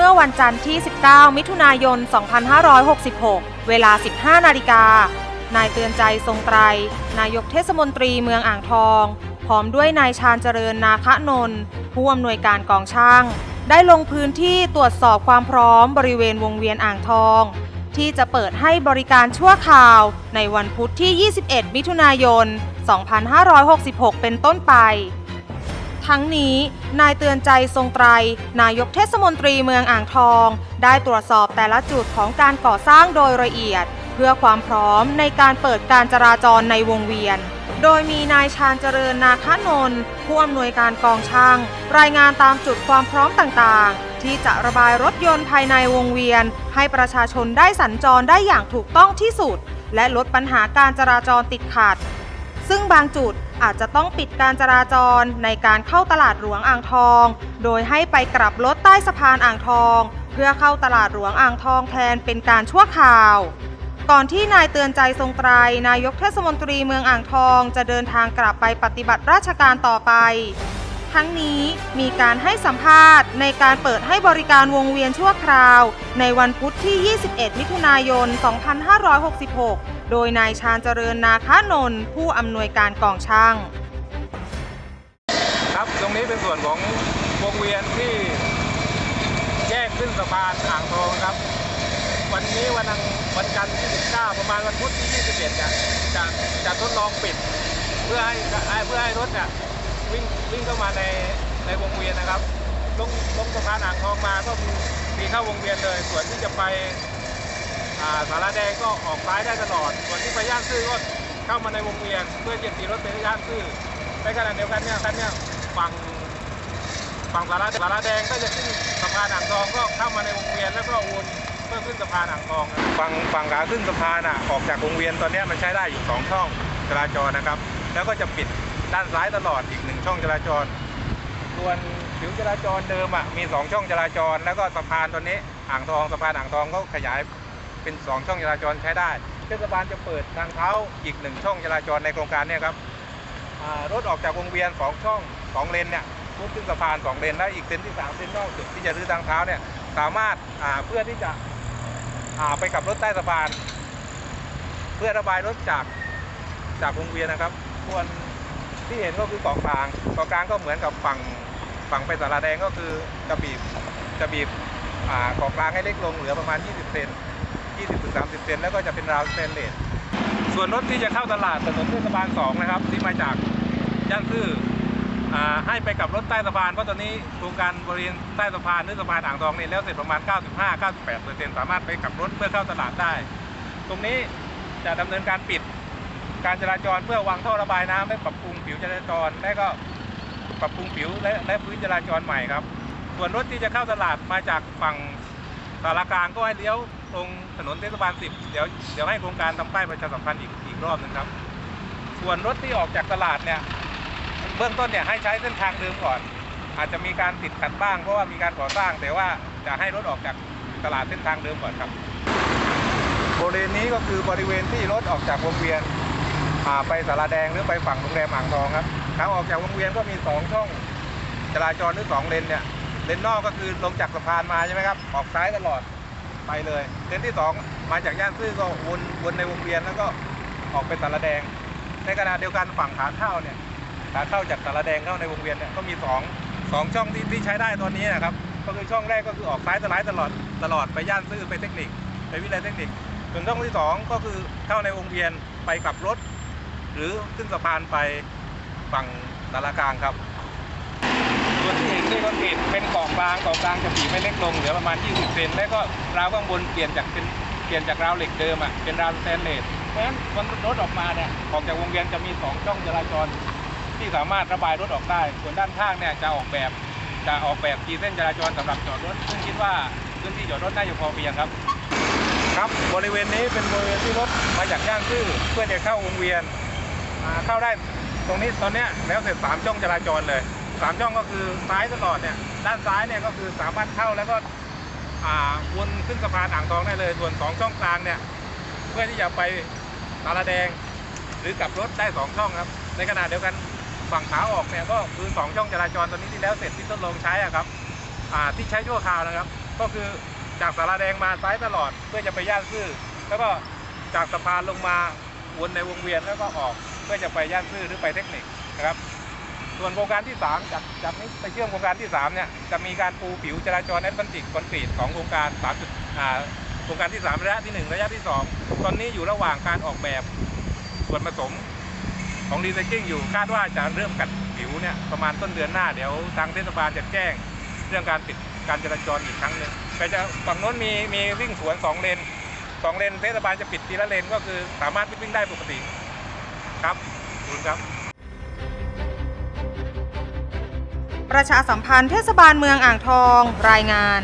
เมื่อวันจันทร์ที่ 19 มิถุนายน 2566 เวลา 15 นาฬิกา นายเตือนใจทรงไตร นายกเทศมนตรีเมืองอ่างทอง พร้อมด้วยนายชาญเจริญนาคะนนท์ผู้อำนวยการกองช่าง ได้ลงพื้นที่ตรวจสอบความพร้อมบริเวณวงเวียนอ่างทอง ที่จะเปิดให้บริการชั่วคราวในวันพุธที่ 21 มิถุนายน 2566 เป็นต้นไป ทั้งนี้นายเตือนใจทรงไตร นายกเทศมนตรีเมืองอ่างทอง ได้ตรวจสอบแต่ละจุดของการก่อสร้างโดยละเอียด เพื่อความพร้อมในการเปิดการจราจรในวงเวียน โดยมีนายชาญเจริญนาคานนท์ผู้อำนวยการกองช่าง รายงานตามจุดความพร้อมต่างๆ ที่จะระบายรถยนต์ภายในวงเวียน ให้ประชาชนได้สัญจรได้อย่างถูกต้องที่สุด และลดปัญหาการจราจรติดขัด ซึ่งบางจุดอาจจะต้องปิดการจราจรในการเข้าตลาดหลวงอ่างทอง โดยให้ไปกลับรถใต้สะพานอ่างทอง เพื่อเข้าตลาดหลวงอ่างทองแทนเป็นการชั่วคราว ก่อนที่นายเตือนใจทรงไตรนายกเทศมนตรีเมืองอ่างทองจะเดินทางกลับไปปฏิบัติราชการต่อไป ทั้งนี้มีการให้สัมภาษณ์ในการเปิดให้บริการวงเวียนชั่วคราว ในวันพุธที่ 21 มิถุนายน 2566 โดยนายชาญเจริญนาคานนท์ผู้อำนวยการกองช่าง ครับตรงนี้เป็นส่วนของวงเวียนที่แยกขึ้นสะพานอ่างทองครับ วันนี้วันอังวันจันทร์ที่19ประมาณวันพุธที่21เนี่ยจะจะทดลองปิด เพื่อให้เพื่อให้รถเนี่ยวิ่งวิ่งเข้ามาในในวงเวียนนะครับลงลงสะพานอ่างทองมาก็มีมีเข้าวงเวียนเลยส่วนที่จะไป อ่าสาแดงก็ออกซ้ายได้ตลอด ส่วนที่ไปย่านซื่อก็เข้ามาในวงเวียนเพื่อจะขี่รถไปย่านซื่อในขณะเดียวกันเนี่ยท่านเนี่ยฝั่งฝั่งสาราสาราแดงก็จะขึ้นสะพานอ่างทองก็เข้ามาในวงเวียนแล้วก็วนเพื่อขึ้นสะพานอ่างทองฝั่งฝั่งขาขึ้นสะพานอะออกจากวงเวียนตอนนี้มันใช้ได้อยู่สองช่องจราจรนะครับ แล้วก็จะปิดด้านซ้ายตลอดอีกหนึ่งช่องจราจร ส่วนผิวจราจรเดิมอะมีสองช่องจราจร แล้วก็สะพานตอนนี้อ่างทองสะพานอ่างทองก็ขยาย เป็นสองช่องจราจรใช้ได้เทศบาลจะเปิดทางเท้าอีกหนึ่งช่องจราจรในโครงการเนี่ยครับรถออกจากวงเวียนสองช่องสองเลนเนี่ยรถขึ้นสะพานสองเลนแล้วอีกเลนที่สามเลนนอกสุดที่จะรื้อทางเท้าเนี่ยสามารถาเพื่อที่จะาไปกับรถใต้สะพาน เพื่อระบายรถจากจากวงเวียนนะครับส่วนที่เห็นก็คือเกาะกลางเกาะกลางก็เหมือนกับฝั่งฝั่งไปสาราแดงก็คือจะบีบจะบีบเกาะกลางให้เล็กลงเหลือประมาณ 20 เซน 20ถึง30 เซนแล้วก็จะเป็นราวสเตนเลสส่วนรถที่จะเข้าตลาดถนนเทศบาล2นะครับที่มาจากย่านซื่ออให้ไปกับรถใต้สะพานเพราะตอนนี้โครงการบริเวณใต้สะพานหรือสะพานอ่างทองนี่แล้วเสร็จประมาณ 95-98เปอร์เซ็นต์สามารถไปกับรถเพื่อเข้าตลาดได้ ตรงนี้จะดำเนินการปิดการจราจรเพื่อวางท่อระบายน้ำและปรับปรุงผิวจราจร และก็ปรับปรุงผิวและและพื้นจราจรใหม่ครับ ส่วนรถที่จะเข้าตลาดมาจากฝั่ง สารกลางก็ให้เลี้ยวตรงถนนเทศบาล10เดี๋ยวเดี๋ยวให้โครงการทำป้ายประชาสัมพันธ์อีกอีกรอบหนึงครับ ส่วนรถที่ออกจากตลาดเนี่ยเบื้องต้นเนี่ยให้ใช้เส้นทางเดิมก่อน อาจจะมีการติดขัดบ้างเพราะว่ามีการก่อสร้าง แต่ว่าจะให้รถออกจากตลาดเส้นทางเดิมก่อนครับบริเวณนี้ก็คือบริเวณที่รถออกจากวงเวียนไปสาราแดงหรือไปฝั่งโรงแรมอ่างทองครับทางออกจากวงเวียนก็มีสองช่องจราจรหรือสองเลนเนี่ย เลนนอกก็คือลงจากสะพานมาใช่ไหมครับ ออกซ้ายตลอดไปเลยเลนที่สองมาจากย่านซื่อก็วนวนในวงเวียนแล้วก็ออกไปสารแดง ในขณะเดียวกันฝั่งขาเข้าเนี่ยขาเข้าจากสารแดงเข้าในวงเวียนเนี่ยก็มีสองสองช่องที่ที่ใช้ได้ตอนนี้นะครับก็คือช่องแรกก็คือออกซ้ายสลด์ตลอดตลอดไปย่านซื่อไปเทคนิค ไปวิทยาลัยเทคนิคส่วนช่องที่สองก็คือเข้าในวงเวียนไปกับรถ หรือขึ้นสะพานไปฝั่งสารกลางครับ ด้วยคอนกรีตเป็นเกาะกลางเกาะกลางจะปีไม่เล็กลงเหลือประมาณ 20 เซนแล้วก็ราวข้างบนเปลี่ยนจากเป็นเปลี่ยนจากราวเหล็กเดิมอะเป็นราวสแตนเลสเพราะฉะนั้นวันรถออกมาเนี่ยออกจากวงเวียนจะมี 2 ช่องจราจร ที่สามารถระบายรถออกได้ส่วนด้านข้างเนี่ยจะออกแบบจะออกแบบกีเส้นจราจรสำหรับจอดรถ ซึ่งคิดว่าพื้นที่จอดรถน่าจะพอเพียงครับ ครับบริเวณนี้เป็นบริเวณที่รถมาจากย่างซื่อเพื่อจะเข้าวงเวียนเข้าได้ตรงนี้ตอนนี้แล้วเสร็จสามช่องจราจรเลย สามช่องก็คือซ้ายตลอดเนี่ยด้านซ้ายเนี่ยก็คือสามารถเข้าแล้วก็วนขึ้นสะพานอ่างทองได้เลย ส่วนสองช่องกลางเนี่ยเพื่อที่จะไปตาลาแดง หรือกลับรถได้สองช่องครับ ในขณะเดียวกันฝั่งขาออกเนี่ยก็คือสองช่องจราจรตอนนี้ที่แล้วเสร็จที่ทดลองใช้อะครับที่ใช้ชั่วคราวนะครับ ก็คือจากสาราแดงมาซ้ายตลอดเพื่อจะไปย่านซื่อแล้วก็จากสะพานลงมาวนในวงเวียนแล้วก็ออกเพื่อจะไปย่านซื่อหรือไปเทคนิคนะครับ ส่วนโครงการที่ 3 จากจากนี้ไปเชื่อมโครงการที่ 3 เนี่ย จะมีการปูผิวจราจรแอดบันติกคอนกรีตของโครงการ3จุดอ่าโครงการที่ 3 ระยะที่ 1 ระยะที่ 2 ตอนนี้อยู่ระหว่างการออกแบบส่วนผสมของรีไซเคิลอยู่คาดว่าจะเริ่มกัดผิวเนี่ยประมาณต้นเดือนหน้าเดี๋ยวทางเทศบาลจะแจ้งเรื่องการปิดการจราจรอีกครั้งหนึ่งแต่จะฝั่งโน้นมีมีวิ่งสวนสองเลนสองเลนเทศบาลจะปิดทีละเลนก็คือสามารถวิ่งได้ปกติครับขอบคุณครับ ประชาสัมพันธ์เทศบาลเมืองอ่างทอง รายงาน